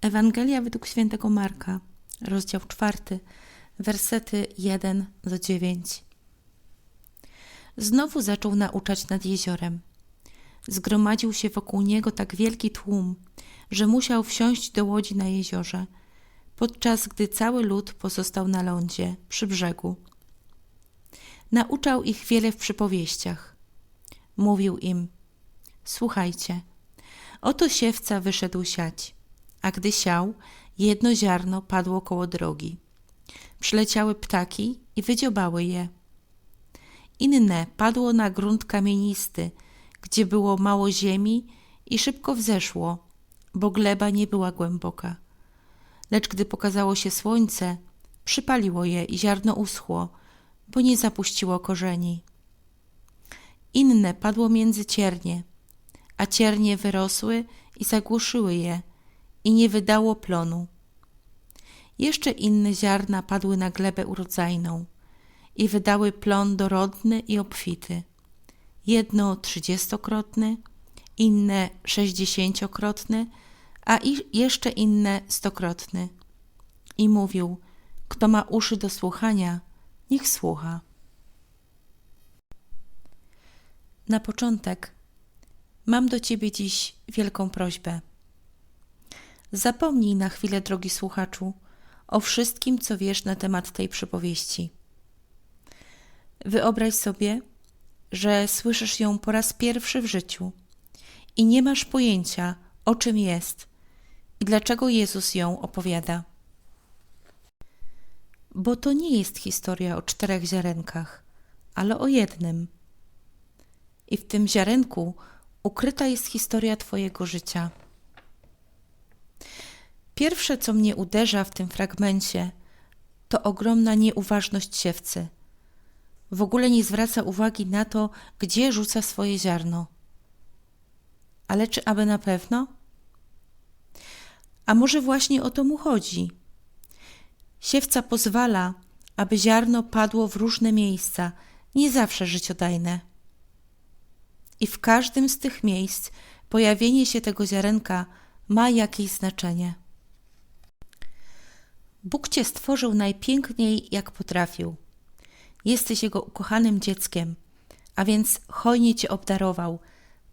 Ewangelia według świętego Marka, rozdział czwarty, wersety 1 do 9. Znowu zaczął nauczać nad jeziorem. Zgromadził się wokół niego tak wielki tłum, że musiał wsiąść do łodzi na jeziorze, podczas gdy cały lud pozostał na lądzie, przy brzegu. Nauczał ich wiele w przypowieściach. Mówił im: Słuchajcie, oto siewca wyszedł siać, a gdy siał, jedno ziarno padło koło drogi. Przyleciały ptaki i wydziobały je. Inne padło na grunt kamienisty, gdzie było mało ziemi i szybko wzeszło, bo gleba nie była głęboka. Lecz gdy pokazało się słońce, przypaliło je i ziarno uschło, bo nie zapuściło korzeni. Inne padło między ciernie, a ciernie wyrosły i zagłuszyły je i nie wydało plonu. Jeszcze inne ziarna padły na glebę urodzajną i wydały plon dorodny i obfity. Jedno trzydziestokrotny, inne sześćdziesięciokrotny, a jeszcze inne stokrotny. I mówił, kto ma uszy do słuchania, niech słucha. Na początek mam do Ciebie dziś wielką prośbę. Zapomnij na chwilę, drogi słuchaczu, o wszystkim, co wiesz na temat tej przypowieści. Wyobraź sobie, że słyszysz ją po raz pierwszy w życiu i nie masz pojęcia, o czym jest i dlaczego Jezus ją opowiada. Bo to nie jest historia o czterech ziarenkach, ale o jednym. I w tym ziarenku ukryta jest historia Twojego życia. Pierwsze, co mnie uderza w tym fragmencie, to ogromna nieuważność siewcy. W ogóle nie zwraca uwagi na to, gdzie rzuca swoje ziarno. Ale czy aby na pewno? A może właśnie o to mu chodzi? Siewca pozwala, aby ziarno padło w różne miejsca, nie zawsze życiodajne. I w każdym z tych miejsc pojawienie się tego ziarenka ma jakieś znaczenie. Bóg cię stworzył najpiękniej, jak potrafił. Jesteś jego ukochanym dzieckiem, a więc hojnie cię obdarował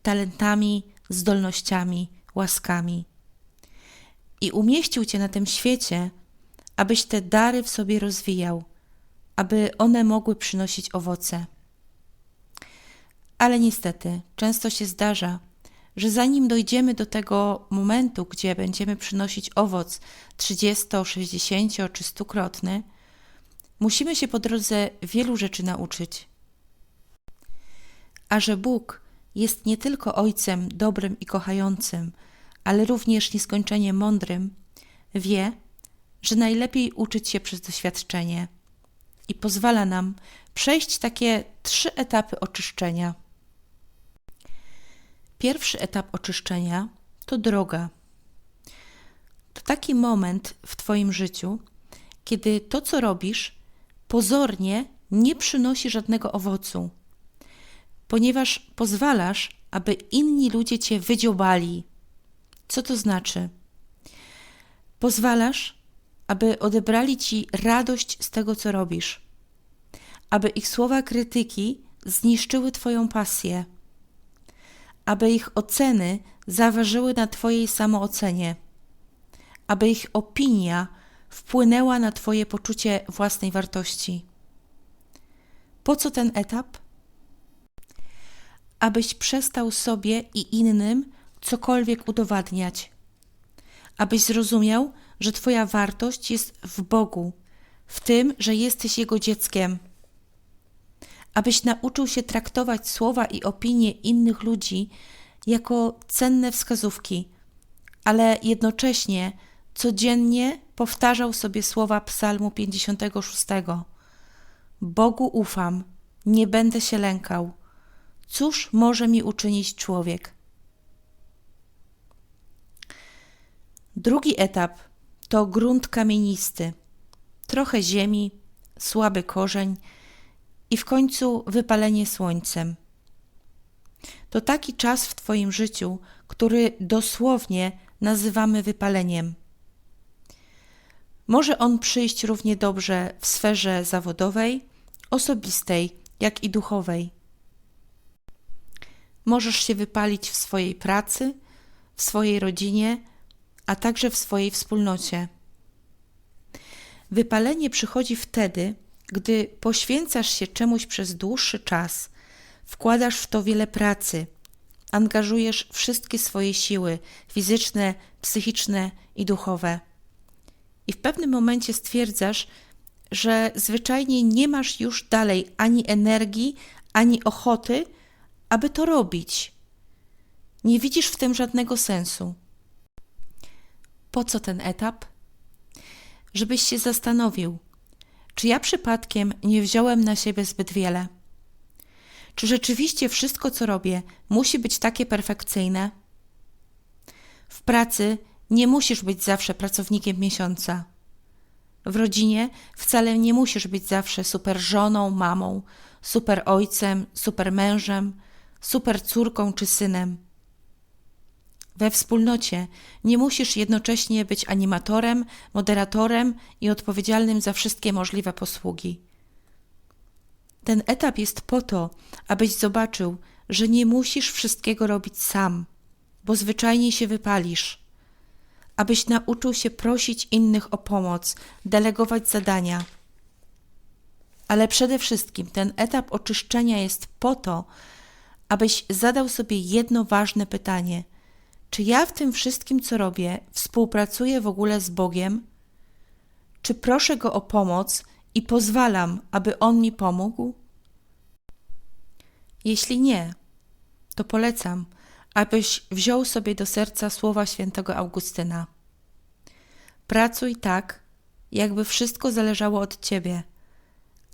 talentami, zdolnościami, łaskami. I umieścił cię na tym świecie, abyś te dary w sobie rozwijał, aby one mogły przynosić owoce. Ale niestety, często się zdarza, że zanim dojdziemy do tego momentu, gdzie będziemy przynosić owoc 30, 60 czy 100-krotny, musimy się po drodze wielu rzeczy nauczyć. A że Bóg jest nie tylko Ojcem dobrym i kochającym, ale również nieskończenie mądrym, wie, że najlepiej uczyć się przez doświadczenie i pozwala nam przejść takie trzy etapy oczyszczenia. Pierwszy etap oczyszczenia to droga. To taki moment w Twoim życiu, kiedy to, co robisz, pozornie nie przynosi żadnego owocu, ponieważ pozwalasz, aby inni ludzie Cię wydziobali. Co to znaczy? Pozwalasz, aby odebrali Ci radość z tego, co robisz, aby ich słowa krytyki zniszczyły Twoją pasję aby ich oceny zaważyły na Twojej samoocenie, aby ich opinia wpłynęła na Twoje poczucie własnej wartości. Po co ten etap? Abyś przestał sobie i innym cokolwiek udowadniać, abyś zrozumiał, że Twoja wartość jest w Bogu, w tym, że jesteś Jego dzieckiem abyś nauczył się traktować słowa i opinie innych ludzi jako cenne wskazówki, ale jednocześnie codziennie powtarzał sobie słowa Psalmu 56. Bogu ufam, nie będę się lękał. Cóż może mi uczynić człowiek? Drugi etap to grunt kamienisty, trochę ziemi, słaby korzeń i w końcu wypalenie słońcem. To taki czas w Twoim życiu, który dosłownie nazywamy wypaleniem. Może on przyjść równie dobrze w sferze zawodowej, osobistej, jak i duchowej. Możesz się wypalić w swojej pracy, w swojej rodzinie, a także w swojej wspólnocie. Wypalenie przychodzi wtedy, gdy poświęcasz się czemuś przez dłuższy czas, wkładasz w to wiele pracy, angażujesz wszystkie swoje siły fizyczne, psychiczne i duchowe. I w pewnym momencie stwierdzasz, że zwyczajnie nie masz już dalej ani energii, ani ochoty, aby to robić. Nie widzisz w tym żadnego sensu. Po co ten etap? Żebyś się zastanowił, czy ja przypadkiem nie wziąłem na siebie zbyt wiele? Czy rzeczywiście wszystko, co robię, musi być takie perfekcyjne? W pracy nie musisz być zawsze pracownikiem miesiąca. W rodzinie wcale nie musisz być zawsze super żoną, mamą, super ojcem, super mężem, super córką czy synem. We wspólnocie nie musisz jednocześnie być animatorem, moderatorem i odpowiedzialnym za wszystkie możliwe posługi. Ten etap jest po to, abyś zobaczył, że nie musisz wszystkiego robić sam, bo zwyczajnie się wypalisz. Abyś nauczył się prosić innych o pomoc, delegować zadania. Ale przede wszystkim ten etap oczyszczenia jest po to, abyś zadał sobie jedno ważne pytanie: czy ja w tym wszystkim, co robię, współpracuję w ogóle z Bogiem? Czy proszę Go o pomoc i pozwalam, aby On mi pomógł? Jeśli nie, to polecam, abyś wziął sobie do serca słowa świętego Augustyna. Pracuj tak, jakby wszystko zależało od ciebie,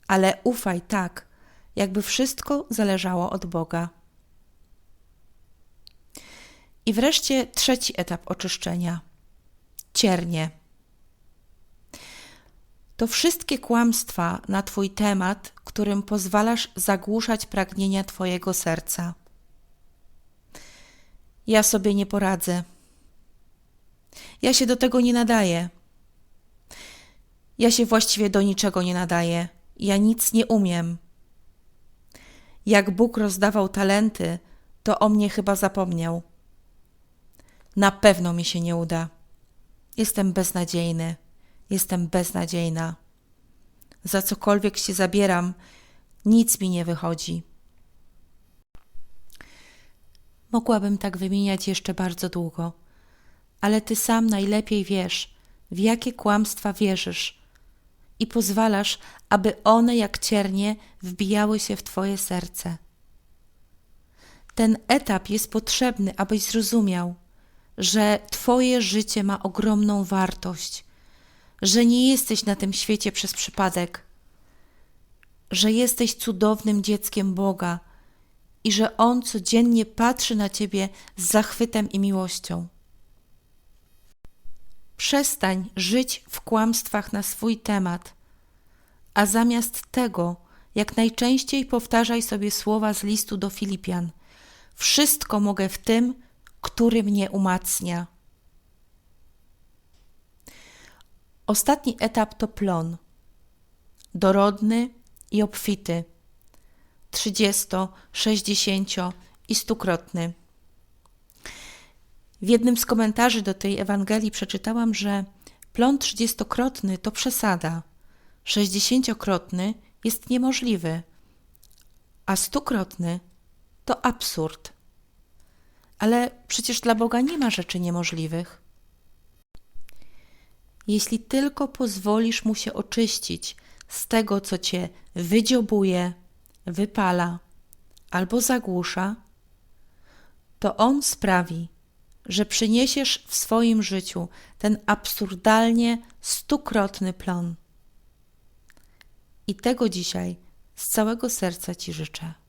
ale ufaj tak, jakby wszystko zależało od Boga. I wreszcie trzeci etap oczyszczenia ciernie. To wszystkie kłamstwa na Twój temat, którym pozwalasz zagłuszać pragnienia Twojego serca. Ja sobie nie poradzę. Ja się do tego nie nadaję. Ja się właściwie do niczego nie nadaję. Ja nic nie umiem. Jak Bóg rozdawał talenty, to o mnie chyba zapomniał. Na pewno mi się nie uda. Jestem beznadziejny. Jestem beznadziejna. Za cokolwiek się zabieram, nic mi nie wychodzi. Mogłabym tak wymieniać jeszcze bardzo długo, ale ty sam najlepiej wiesz, w jakie kłamstwa wierzysz i pozwalasz, aby one jak ciernie wbijały się w twoje serce. Ten etap jest potrzebny, abyś zrozumiał, że Twoje życie ma ogromną wartość, że nie jesteś na tym świecie przez przypadek, że jesteś cudownym dzieckiem Boga i że On codziennie patrzy na Ciebie z zachwytem i miłością. Przestań żyć w kłamstwach na swój temat, a zamiast tego, jak najczęściej powtarzaj sobie słowa z listu do Filipian: Wszystko mogę w tym, który mnie umacnia. Ostatni etap to plon. Dorodny i obfity. Trzydziesto, sześćdziesięcio i stukrotny. W jednym z komentarzy do tej Ewangelii przeczytałam, że plon trzydziestokrotny to przesada, sześćdziesięciokrotny jest niemożliwy, a stukrotny to absurd. Ale przecież dla Boga nie ma rzeczy niemożliwych. Jeśli tylko pozwolisz mu się oczyścić z tego, co cię wydziobuje, wypala albo zagłusza, to on sprawi, że przyniesiesz w swoim życiu ten absurdalnie stukrotny plon. I tego dzisiaj z całego serca Ci życzę.